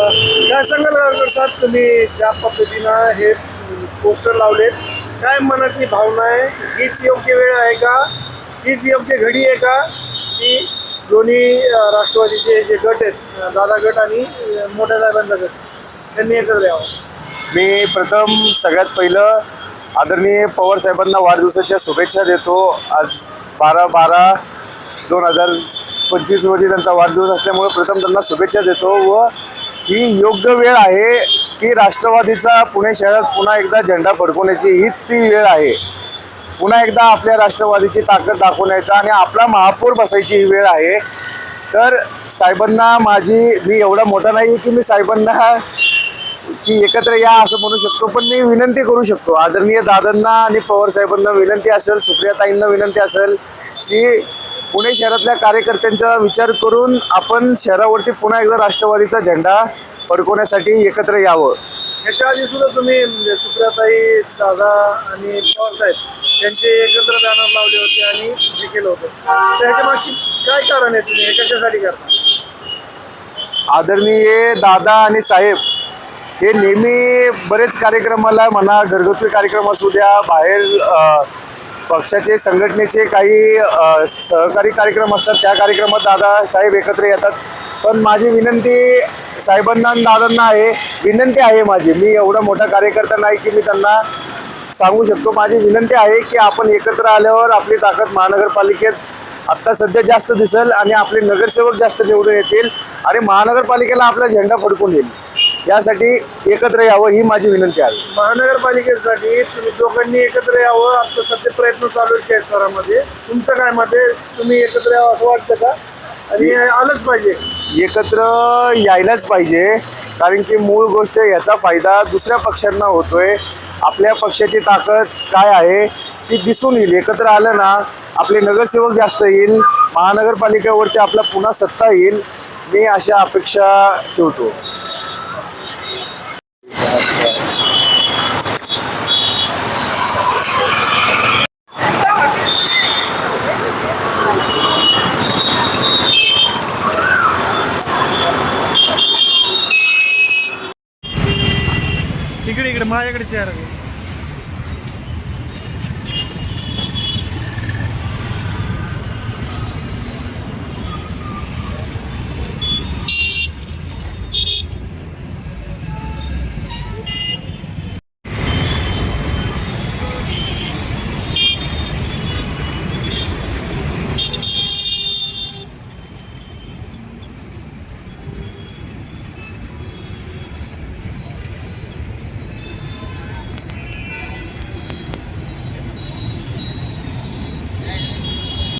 काय सांगाल गावकर साहेब? तुम्ही ज्या पद्धतीनं हे पोस्टर लावलेत काय मनातली भावना आहे? हीच योग्य वेळ आहे का? हीच योग्य घडी आहे का? की दोन्ही राष्ट्रवादीचे जे गट आहेत दादा गट आणि मोठ्या साहेबांचा गट त्यांनी एकत्र यावं. मी प्रथम सगळ्यात पहिलं आदरणीय पवार साहेबांना वाढदिवसाच्या शुभेच्छा देतो. आज बारा बारा दोन हजार पंचवीस रोजी त्यांचा वाढदिवस असल्यामुळे प्रथम त्यांना शुभेच्छा देतो व ही योग्य वेळ आहे की राष्ट्रवादीचा पुणे शहरात पुन्हा एकदा झेंडा फडकवण्याची हीच ती वेळ आहे. पुन्हा एकदा आपल्या राष्ट्रवादीची ताकद दाखवण्याचा आणि आपला महापौर बसायची ही वेळ आहे. तर साहेबांना माझी मी एवढा मोठा नाही की मी साहेबांना की एकत्र या असं म्हणू शकतो पण मी विनंती करू शकतो. आदरणीय दादांना आणि पवार साहेबांना विनंती असेल सुप्रियाताईंना विनंती असेल की पुणे शहरातल्या कार्यकर्त्यांचा विचार करून आपण शहरावरती पुन्हा एकदा राष्ट्रवादीचा झेंडा फडकवण्यासाठी एकत्र यावं. ह्याच्या आधी सुद्धा तुम्ही म्हणजे सुप्रियाताई दादा आणि पवार साहेब यांचे एकत्र बॅनर लावले होते आणि हे केलं होतं. तर ह्याच्या मागची काय कारण आहे तुम्ही? हे कशासाठी करता? आदरणीय दादा आणि साहेब हे नेहमी बरेच कार्यक्रमाला म्हणा घरगुती कार्यक्रम असू द्या बाहेर पक्षाचे संघटनेचे काही सहकारी कार्यक्रम असतात त्या कार्यक्रमात दादा साहेब एकत्र येतात. पण माझी विनंती साहेबांना दादांना आहे विनंती आहे माझी. मी एवढा मोठा कार्यकर्ता नाही की मी त्यांना सांगू शकतो. माझी विनंती आहे की आपण एकत्र आल्यावर आपली ताकद महानगरपालिकेत आत्ता सध्या जास्त दिसेल आणि आपले नगरसेवक जास्त निवडून येतील आणि महानगरपालिकेला आपला झेंडा फडकून येईल. यासाठी एकत्र यावं ही माझी विनंती आहे. महानगरपालिकेसाठी तुम्ही दोघांनी एकत्र यावं. आता सध्या प्रयत्न चालू आहेत त्या स्तरामध्ये तुमचं काय मत आहे? तुम्ही एकत्र यावं असं वाटतं का? आणि आलंच पाहिजे. एकत्र यायलाच पाहिजे कारण की मूळ गोष्ट याचा फायदा दुसऱ्या पक्षांना होतोय. आपल्या पक्षाची ताकद काय आहे ती दिसून येईल. एकत्र आलं ना आपले नगरसेवक जास्त येईल महानगरपालिकेवरती आपला पुन्हा सत्ता येईल मी अशा अपेक्षा ठेवतो. ഇങ്ങോട്ട് മായ കടിച്ചേറങ്ങി